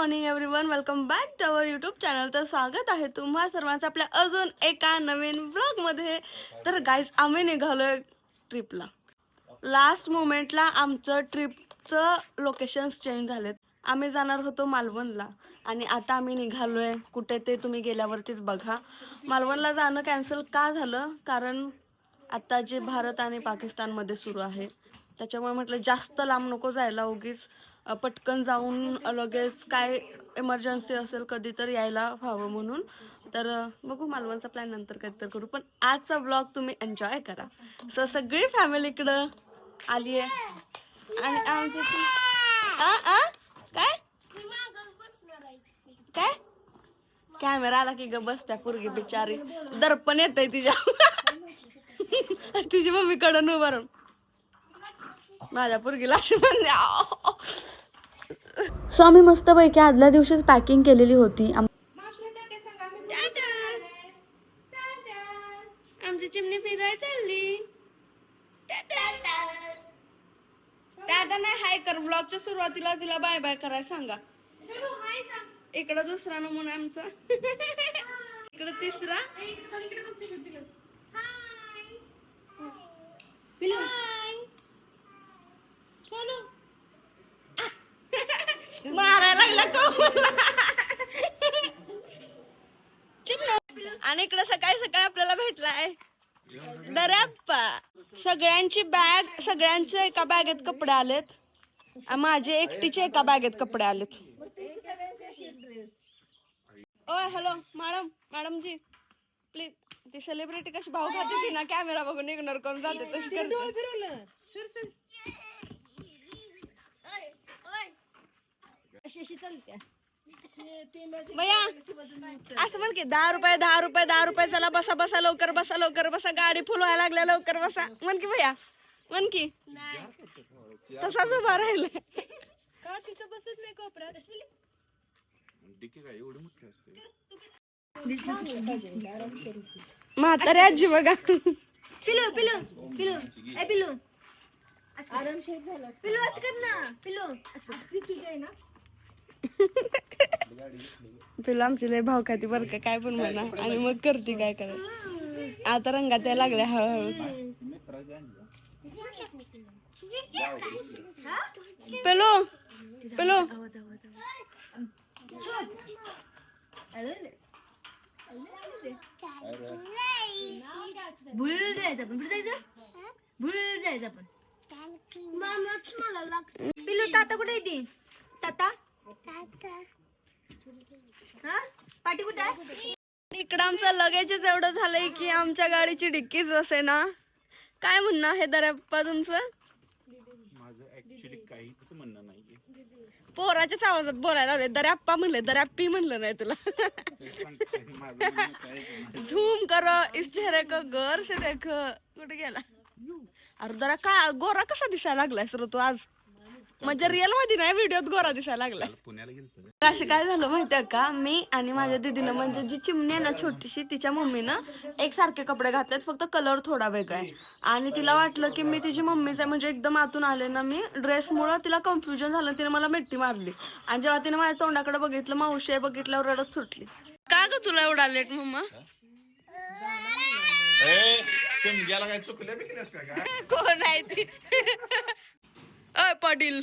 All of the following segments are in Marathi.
Morning everyone welcome back to our YouTube channel तर स्वागत आहे तुम्हा सर्वांचं आपल्या अजून एका नवीन ब्लॉगमध्ये तर गाईज आम्ही निघालोय ट्रिपला लास्ट मोमेंटला आमचं ट्रिपचं लोकेशन्स चेंज झालेत. आम्ही जाणार होतो मालवणला. आणि आता आम्ही निघालोय कुठे ते तुम्ही गेल्यावरतीच बघा. मालवणला जाणं कॅन्सल का झालं? कारण आता जे भारत आणि पाकिस्तानमध्ये सुरू आहे त्याच्यामुळे म्हटलं जास्त लांब नको जायला उगीच. पटकन जाऊन लगेच काय इमर्जन्सी असेल कधी तर यायला व्हावं म्हणून. तर बघू मालवणचा प्लॅन नंतर कधी तर करू. पण आजचा ब्लॉग तुम्ही एन्जॉय करा. सो सगळी फॅमिली इकडं आली आहे. आणि काय? काय? कॅमेरा आला की ग बस त्या पोरगी बिचारी. दर्पण येतंय तिच्या तिची मम्मी उभारून माझ्या पोरगीला अशी सो आम्ही मस्तपैकी आदल्या दिवशीच पॅकिंग केलेली होती. आम- आमची चिमणी फिरायला चालली. टाटा. नाही हाय कर. ब्लॉगच्या सुरुवातीला तिला बाय बाय करायला सांगा. इकडं दुसरा नमुना आमचा. इकडं तिसरा. मारायला लागला कोमलला. आणि इकडे सकाळी सकाळी आपल्याला भेटलाय. दराप्पा सगळ्यांची बॅग सगळ्यांचे एका बॅगेत कपडे आलेत. माझे एकटीचे एका बॅगेत कपडे आलेत. ओय hello madam madam ji please ती सेलिब्रिटी कशी भाऊ खाते ती ना कॅमेरा बघून इग्नोर करून जाते तशी करते. अशी अशी चालते. असं म्हण की दहा रुपये दहा रुपये दहा रुपये चला बसा बसा लवकर बसा लवकर बसा गाडी फुल व्हायला लागल्या लवकर बसा. म्हण की भैया म्हण की. तसाच उभा राहिलाय. का तिथं बसत नाही कोपऱ्यात? डिके काय एवढी मोठी असते. म्हातारी आजी बघा. पिलू पिलू पिलू. ए पिलू. आरामशीर. झाला पिलू असं कर ना. पिलू असं ठीक आहे ना? तुला आमची लय भाव खाती बरं का काय पण म्हणा. आणि मग करते काय करायचं? आता रंगात यायला लागल्या हळूहळू. पेलो पेलो भुळ जायचं आपण कुठे जायचं? भुळ जायचं आपण. पिलू ताता कुठे येते ताता पाठी कुठे आहे? इकडं आमचं लगेचच एवढं झालंय की आमच्या गाडीची डिक्कीच असे ना. काय म्हणणं आहे दर्याप्पा तुमचं? माझं ऍक्च्युली काहीच म्हणणं नाहीये. पोराच्याच आवाजात बोलायला लागले. दर्याप्पा म्हणले दर्याप्पी म्हणलं नाही तुला. झूम करो इस चेहरे को गौर से देख. कुठे गेला? अरे जरा का गोरा कसा दिसायला लागलाय सर तू आज? म्हणजे रिअलमध्ये नाही व्हिडिओत गोरा दिसायला लागलाय. काल पुण्याला गेलतो असे काय झालं माहितीये का? मी आणि माझ्या दीदीनं म्हणजे जी चिमणी आहे ना छोटीशी तिच्या मम्मीनं एक सारखे कपडे घातलेत फक्त कलर थोडा वेगळा आहे. आणि तिला वाटलं की मी तिची मम्मीच आहे म्हणजे एकदम आतून आले ना मी. ड्रेसमुळं तिला कन्फ्युजन झालं तिने मला मिट्टी मारली. आणि जेव्हा तिने माझ्या तोंडाकडे बघितलं मावशी आहे बघितल्यावर रडत सुटली. का ग तुला एवढा लेट मम्मा? कोण आहे ती? अय पाटील.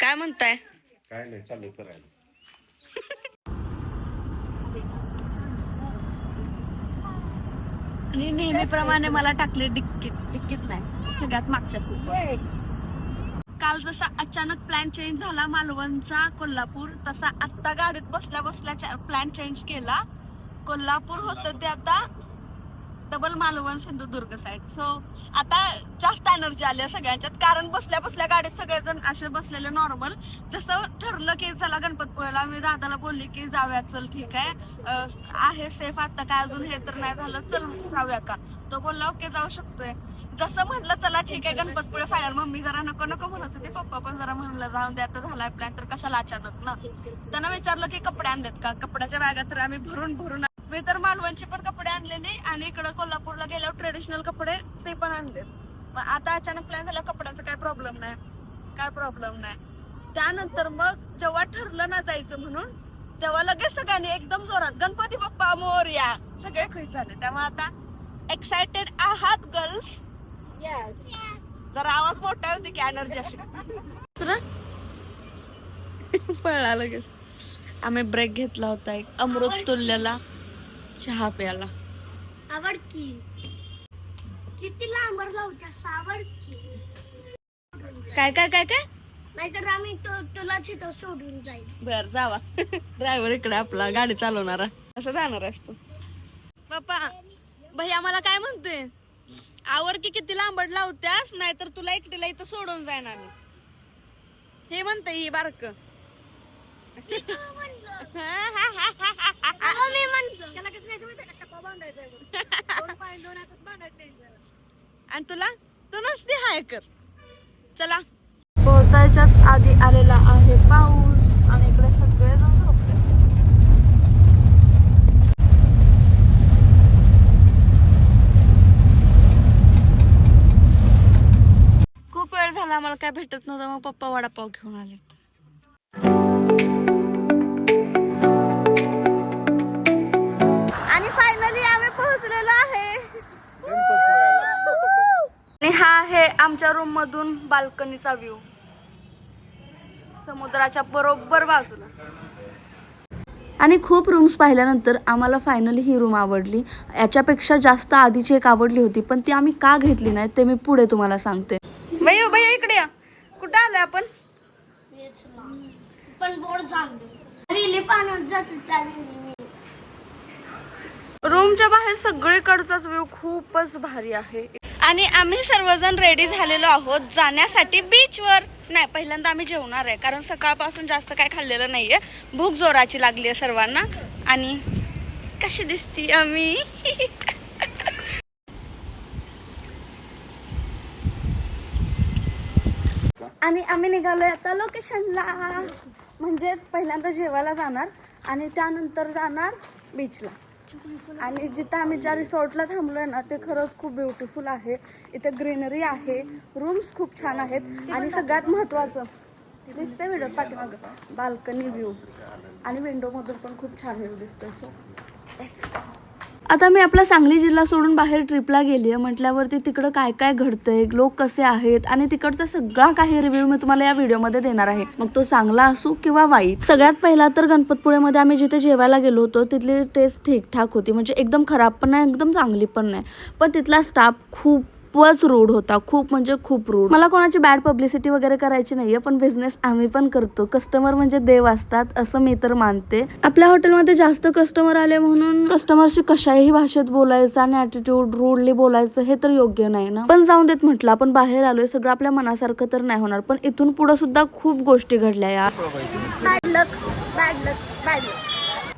काय म्हणताय? काय नाही चाललंय फिरायला. आणि नेहमीप्रमाणे मला टाकले डिक्कीत. डिक्कीत नाही सगळ्यात मागच्या सीट काल जसा अचानक प्लॅन चेंज झाला मालवणचा कोल्हापूर तसा आत्ता गाडीत बसल्या बसल्या प्लॅन चेंज केला. कोल्हापूर होतं ते आता double Malvan Sindhudurg side so आता जास्त एनर्जी आली आहे सगळ्यांच्यात. कारण बसल्या बसल्या गाडीत सगळेजण असे बसलेले नॉर्मल जसं ठरलं की चला गणपतपुळ्याला मी दादाला बोलली की जाऊया. चल ठीक आहे. आहे सेफ आता काय अजून हे तर नाही झालं. चल जाऊया का? तो बोलला ओके जाऊ शकतोय. जसं म्हटलं चला ठीक आहे गणपतपुळे फायनल मम्मी जरा नको नको म्हणत होती. पप्पा पण जरा म्हणलं राहून द्या आता झालाय प्लॅन तर कशाला अचानक ना? त्यांना विचारलं की कपडे आणलेत का? कपड्याच्या बॅगात तर आम्ही भरून भरून मी तर मालवणचे पण कपडे आणले नाही आणि इकडं कोल्हापूरला गेल्यावर ट्रेडिशनल कपडे ते पण आणलेत. मग आता अचानक प्लॅन झाला कपड्याचा काय प्रॉब्लेम नाही. काय प्रॉब्लेम नाही. त्यानंतर मग जेव्हा ठरलं ना जायचं म्हणून तेव्हा लगेच सगळ्यांनी एकदम जोरात गणपती बाप्पा मोरया. सगळे खुश झाले. त्यामुळे आता एक्साइटेड आहात गर्ल्स येस जरा आवाज मोठा होते की एनर्जी अशी? पळला लगेच. आम्ही ब्रेक घेतला होता एक अमृत तुल्यला. चहा प्याला आवड की. किती लांबर लावत्या सावड की. काय काय काय काय? नाहीतर आम्ही तो तुला तिथं सोडून जाईल. बर जावा. ड्रायव्हर इकडे आपला गाडी चालवणारा. असं जाणार आहेस तू. बाप्पा भैया मला काय म्हणतोय? आवर की किती लांबड लावत्यास नाहीतर तुला एकटीला इथं सोडून जाईन आम्ही. हे म्हणतंय ही बारक. आणि तुला? तू नसते हाय कर चला. पोहोचायच्याच आधी आलेला आहे पाऊस आणि इकडे सगळेजण झोपले. खूप वेळ झाला आम्हाला काय भेटत नव्हतं. मग पप्पा वडापाव घेऊन आले हा आहे आमच्या रूम मधून बाल्कनीचा व्ह्यू समुद्राच्या बरोबर बाजूला. आणि खूप रूम्स पाहिल्यानंतर आम्हाला फायनली ही रूम आवडली. याच्यापेक्षा जास्त आधीची एक आवडली होती पण ती आम्ही का घेतली नाही ते मी पुढे तुम्हाला सांगते. भैया भैया इकडे या. कुठं आलोय आपण? पण बोर्ड जाते रूमच्या बाहेर सगळीकडचाच व्ह्यू खूपच भारी आहे. आणि आम्ही सर्वजण रेडी झालेलो आहोत जाण्यासाठी बीचवर नाही पहिल्यांदा आम्ही जेवणार आहे कारण सकाळपासून जास्त काय खाल्लेलं नाहीये. भूक जोराची लागली आहे सर्वांना. आणि कशी दिसती आम्ही? आणि आम्ही निघालोय आता लोकेशनला म्हणजेच पहिल्यांदा जेवायला जाणार आणि त्यानंतर जाणार बीचला आणि जिथं आम्ही ज्या रिसॉर्टला थांबलोय ना ते खरंच खूप ब्युटिफुल आहे. इथे ग्रीनरी आहे रूम्स खूप छान आहेत. आणि सगळ्यात महत्त्वाचं दिसते व्हिडिओ पाठीमाग. बाल्कनी व्ह्यू आणि विंडोमधून पण खूप छान व्ह्यू दिसतोय. सो आता मी आपला सांगली जिल्हा सोडून बाहेर ट्रिपला गेली आहे म्हटल्यावरती तिकडं काय काय घडतंय लोक कसे आहेत आणि तिकडचा सगळा काही रिव्ह्यू मी तुम्हाला या व्हिडिओमध्ये देणार आहे. मग तो चांगला असू किंवा वाईट. सगळ्यात पहिला तर गणपतपुळेमध्ये आम्ही जिथे जेवायला गेलो होतो तिथली टेस्ट ठीकठाक होती. म्हणजे एकदम खराब पण नाही एकदम चांगली पण नाही. पण तिथला स्टाफ खूप खूपच रूढ होता. खूप म्हणजे खूप रूढ मला कोणाची बॅड पब्लिसिटी वगैरे करायची नाहीये पण बिझनेस आम्ही पण करतो. कस्टमर म्हणजे देव असतात असं मी तर मानते. आपल्या हॉटेलमध्ये जास्त कस्टमर आले म्हणून कस्टमरशी कशाही भाषेत बोलायचं आणि ॲटिट्यूड रूडली बोलायचं हे तर योग्य नाही ना? पण जाऊन देत म्हटलं आपण बाहेर आलोय सगळं आपल्या मनासारखं तर नाही होणार. पण इथून पुढे सुद्धा खूप गोष्टी घडल्या यार bad luck bad luck bad luck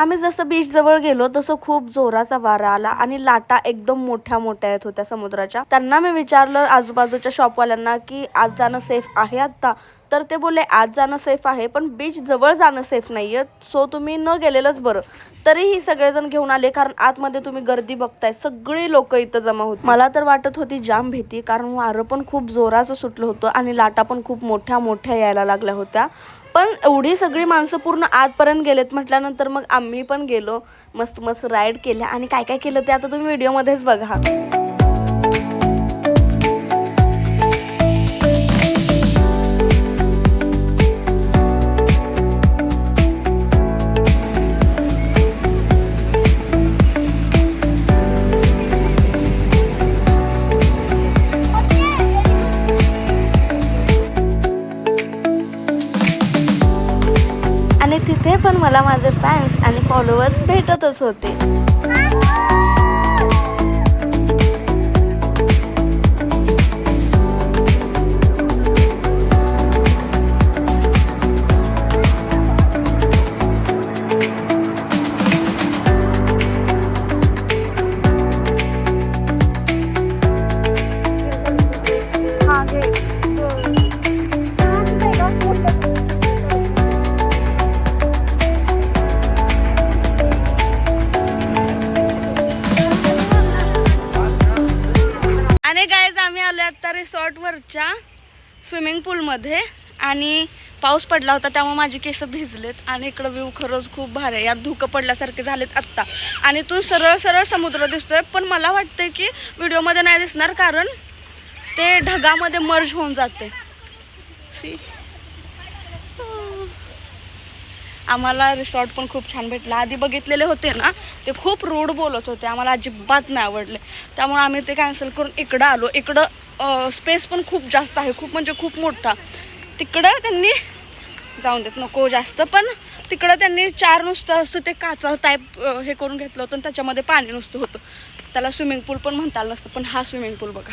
आम्ही जसं बीच जवळ गेलो तसं खूप जोराचा वारा आला आणि लाटा एकदम मोठ्या मोठ्या येत होत्या समुद्राच्या. त्यांना मी विचारलं आजूबाजूच्या शॉपवाल्यांना की आज जाणं सेफ आहे आत्ता? तर ते बोलले आज जाणं सेफ आहे पण बीच जवळ जाणं सेफ नाही आहे सो तुम्ही न गेलेलंच बरं. तरीही सगळेजण घेऊन आले कारण आतमध्ये तुम्ही गर्दी बघताय. सगळी लोक इथं जमा होती. मला तर वाटत होती जाम भीती कारण वारं पण खूप जोराचं सुटलं होतं आणि लाटा पण खूप मोठ्या मोठ्या यायला लागल्या होत्या. पण एवढी सगळी माणसं पूर्ण आतपर्यंत गेलेत म्हटल्यानंतर मग आम्ही पण गेलो मस्त मस्त राईड केल्या. आणि काय काय केलं ते आता तुम्ही व्हिडिओमध्येच बघा. पण मला माझे फॅन्स आणि फॉलोअर्स भेटतच होते. आमच्या स्विमिंग पूलमध्ये आणि पाऊस पडला होता त्यामुळे माझे केस भिजलेत आणि इकडं व्ह्यू खरंच खूप भारी आहे. यात धुकं पडल्यासारखे झालेत आत्ता. आणि तू सरळ सरळ समुद्र दिसतोय पण मला वाटतंय की व्हिडिओमध्ये नाही दिसणार कारण ते ढगामध्ये मर्ज होऊन जाते. सी आम्हाला रिसॉर्ट पण खूप छान भेटला. आधी बघितलेले होते ना ते खूप रूढ बोलत होते. आम्हाला अजिबात नाही आवडले. त्यामुळे आम्ही ते कॅन्सल करून इकडं आलो. इकडं स्पेस पण खूप जास्त आहे खूप म्हणजे खूप मोठा. तिकडं त्यांनी जाऊन देत नको जास्त पण तिकडं त्यांनी चार नुसतं असं ते काचा टाईप हे करून घेतलं होतं आणि त्याच्यामध्ये पाणी नुसतं होतं. त्याला स्विमिंग पूल पण म्हणता आलं नसतं पण हा स्विमिंग पूल बघा.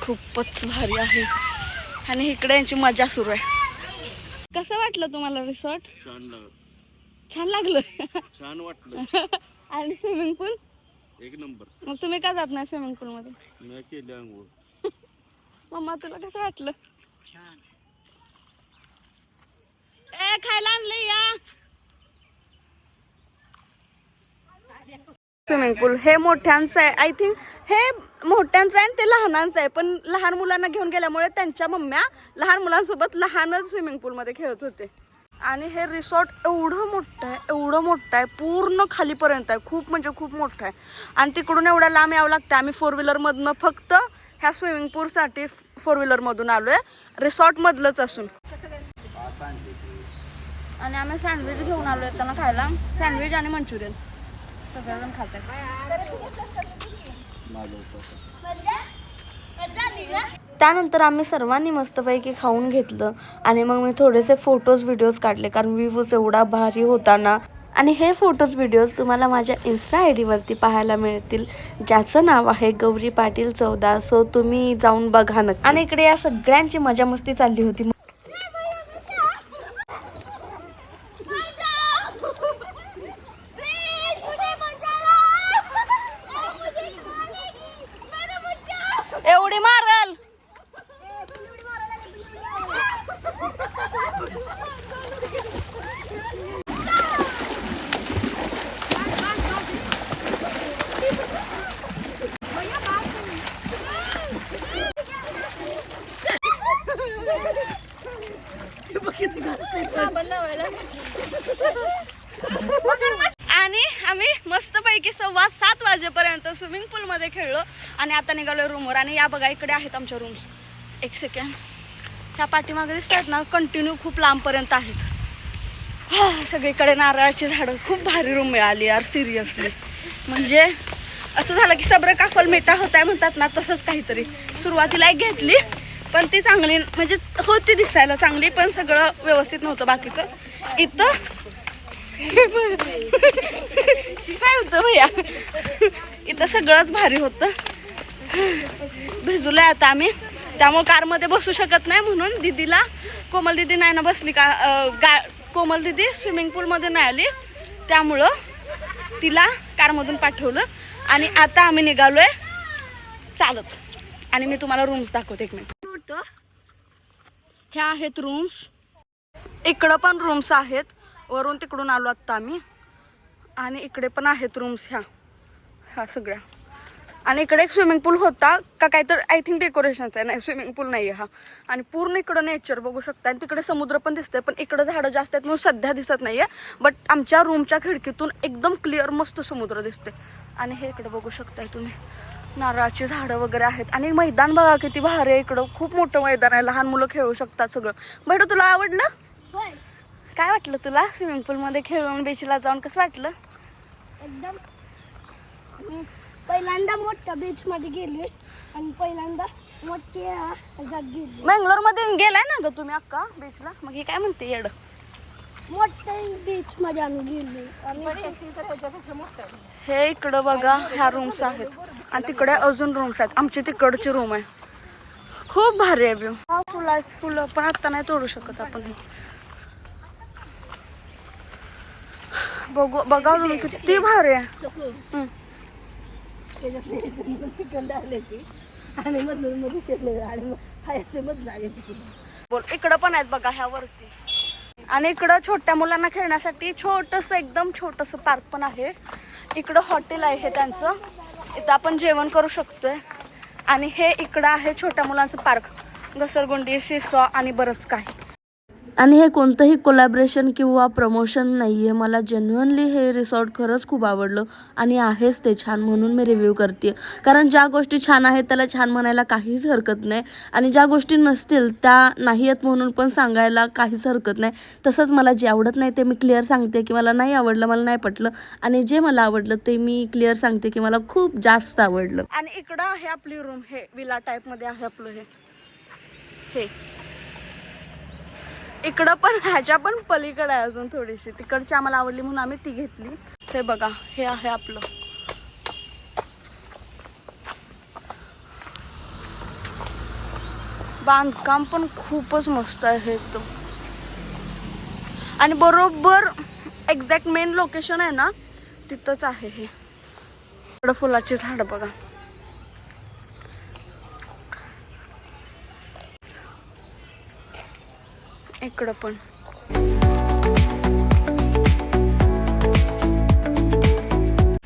खूपच भारी आहे. आणि इकडे यांची मजा सुरू आहे. कसं वाटलं तुम्हाला रिसॉर्ट छान लागलं. छान वाटलं. आणि स्विमिंग पूल एक नंबर. मग तुम्ही का जात नाही स्विमिंग पूल मध्ये? मम्मा तुला कसं वाटलं? ए खायला आणलं या. स्विमिंग पूल हे मोठ्यांचं आहे. आय थिंक हे मोठ्यांचं आहे आणि ते लहानांचं आहे. पण लहान मुलांना घेऊन गेल्यामुळे त्यांच्या मम्म्या लहान मुलांसोबत लहानच स्विमिंग पूलमध्ये खेळत होते. आणि हे रिसॉर्ट एवढं मोठं आहे एवढं मोठं आहे. पूर्ण खालीपर्यंत आहे. खूप म्हणजे खूप मोठं आहे. आणि तिकडून एवढ्या लांब यावं लागतं. आम्ही फोर व्हीलरमधनं फक्त ह्या स्विमिंग पूलसाठी फोर व्हीलरमधून आलो आहे रिसॉर्टमधलंच असून. आणि आम्ही सँडविच घेऊन आलो त्यांना खायला. सँडविच आणि मंचुरियन. सगळेजण खात त्यानंतर आम्ही सर्वांनी मस्तपैकी खाऊन घेतलं. आणि मग मी थोडेसे फोटोज व्हिडिओज काढले कारण व्ह्यूज एवढा भारी होता ना. आणि हे फोटोज व्हिडिओज तुम्हाला माझ्या इन्स्टा आय डीवरती पाहायला मिळतील. ज्याचं नाव आहे गौरी पाटील चौदा. सो तुम्ही जाऊन बघा नक्की. आणि इकडे या सगळ्यांची मजा मस्ती चालली होती एवढी मारल आणि आम्ही मस्तपैकी सव्वा सात वाजेपर्यंत स्विमिंग पूलमध्ये खेळलो आणि आता निघालो रूमवर. आणि या बघा इकडे आहेत आमच्या रूम्स एक सेकंड ह्या पाठीमागे दिसतात ना कंटिन्यू खूप लांबपर्यंत आहेत. सगळीकडे नारळाची झाडं. खूप भारी रूम मिळाली यार सिरियसली म्हणजे असं झालं की सब्र काफल मिठा होताय म्हणतात ना तसंच काहीतरी. सुरुवातीला एक घेतली पण ती चांगली म्हणजे होती दिसायला चांगली पण सगळं व्यवस्थित नव्हतं बाकीचं. इथं काय होतं भैया? इथं सगळंच भारी होतं. भिजलोय आता आम्ही. त्यामुळे कारमध्ये बसू शकत नाही म्हणून दीदीला कोमल दीदी नाही ना बसली का गा कोमल दीदी स्विमिंग पूलमध्ये नाही आली. त्यामुळं तिला कारमधून पाठवलं. आणि आता आम्ही निघालोय चालत. आणि मी तुम्हाला रूम्स दाखवते एक मिनिट ह्या आहेत रूम्स इकडं पण रूम्स आहेत. वरून तिकडून आलो आत्ता आम्ही. आणि इकडे पण आहेत रूम्स ह्या. ह्या सगळ्या. आणि इकडे एक स्विमिंग पूल होता. का काय तर आय थिंक डेकोरेशनचा आहे. नाही स्विमिंग पूल नाही आहे हा. आणि पूर्ण इकडं नेचर बघू शकता. आणि तिकडे समुद्र पण दिसतंय पण इकडं झाडं जास्त आहेत म्हणून सध्या दिसत नाही आहे बट आमच्या रूमच्या खिडकीतून एकदम क्लिअर मस्त समुद्र दिसते आणि हे इकडं बघू शकताय तुम्ही. नारळाची झाडं वगैरे आहेत. आणि मैदान बघा किती भारी आहे इकडं. खूप मोठं मैदान आहे. लहान मुलं खेळू शकतात सगळं. बेटू तुला आवडलं? काय वाटलं तुला? स्विमिंग पूलमध्ये खेळून बीचला जाऊन कसं वाटलं? एकदम. मी पहिल्यांदा मोठ्या बीच मध्ये गेले आणि पहिल्यांदा मोठ्या गेले. बेंगलोरमध्ये गेलाय ना ग तुम्ही अक्का बीचला मग हे काय म्हणते येड? मोठ्या बीच मध्ये आम्ही गेलो. आणि हे इकडं बघा ह्या रूम्स आहेत. आणि तिकडे अजून रूम्स आहेत. आमची तिकडची रूम आहे. खूप भारी आहे व्यू फुला फुलं पण आता नाही तोडू शकत आपण. बघू बघा रूम किती भारी आहे. बोल इकडं पण आहेत बघा ह्यावरती आणि इकडं छोट्या मुलांना खेळण्यासाठी छोटस एकदम छोटस पार्क पण आहे. इकडं हॉटेल आहे हे त्यांचं. इथं आपण जेवण करू शकतोय. आणि हे इकडं आहे छोट्या मुलांचं पार्क. घसरगुंडी शिसॉ आणि बरंच काही. आणि हे कोणतंही कोलॅबरेशन किंवा प्रमोशन नाही आहे मला जेन्युअनली हे रिसॉर्ट खरंच खूप आवडलं आणि आहेच ते छान म्हणून मी रिव्ह्यू करते कारण ज्या गोष्टी छान आहेत त्याला छान म्हणायला काहीच हरकत नाही. आणि ज्या गोष्टी नसतील त्या नाही आहेत म्हणून पण सांगायला काहीच हरकत नाही. तसंच मला जे आवडत नाही ते मी क्लिअर सांगते की मला नाही आवडलं मला नाही पटलं. आणि जे मला आवडलं ते मी क्लिअर सांगते की मला खूप जास्त आवडलं. आणि इकडं आहे आपली रूम हे विला टाईपमध्ये आहे आपलं हे. हे. इकडं पण ह्याच्या पण पलीकडे आहे अजून थोडीशी. तिकडची आम्हाला आवडली म्हणून आम्ही ती घेतली. हे बघा हे आहे आपलं. बांधकाम पण खूपच मस्त आहे तो आणि बरोबर एक्झॅक्ट मेन लोकेशन आहे ना तिथंच आहे हे. फुलाची झाडं बघा. इकडं पण.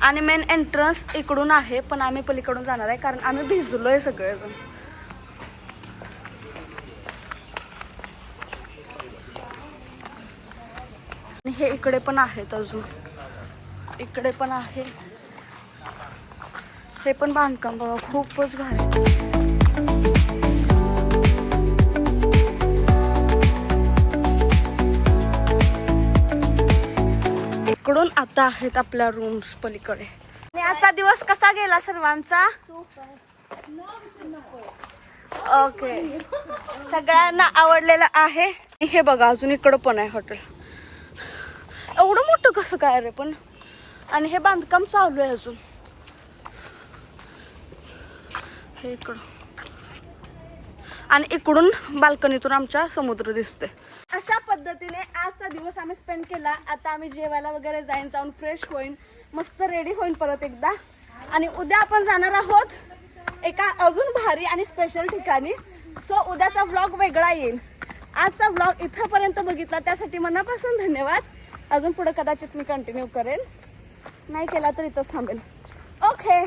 आणि मेन एंट्रन्स इकडून आहे पण आम्ही पलीकडून जाणार आहे कारण आम्ही भिजलोय सगळेजण. आणि हे इकडे पण आहेत अजून. इकडे पण आहे. हे पण बांधकाम बघा खूपच भारी. इकडून आता आहेत आपल्या रूम्स पलीकडे. आणि आजचा दिवस कसा गेला सर्वांचा? ओके सगळ्यांना आवडलेलं आहे. हे बघा अजून इकडं पण आहे हॉटेल एवढं मोठं कसं काय रे पण? आणि हे बांधकाम चालू आहे अजून. हे इकडं. आणि इकडून बाल्कनीतून आमच्या समुद्र दिसते. अशा पद्धतीने आजचा दिवस आम्ही स्पेंड केला. आता आम्ही जेवायला वगैरे जाईन जाऊन फ्रेश होईन मस्त रेडी होईन परत एकदा. आणि उद्या आपण जाणार आहोत एका अजून भारी आणि स्पेशल ठिकाणी. सो उद्याचा व्लॉग वेगळा येईल. आजचा व्लॉग इथंपर्यंत बघितला त्यासाठी मनापासून धन्यवाद. अजून पुढे कदाचित मी कंटिन्यू करेन. नाही केला तर इथंच थांबेल ओके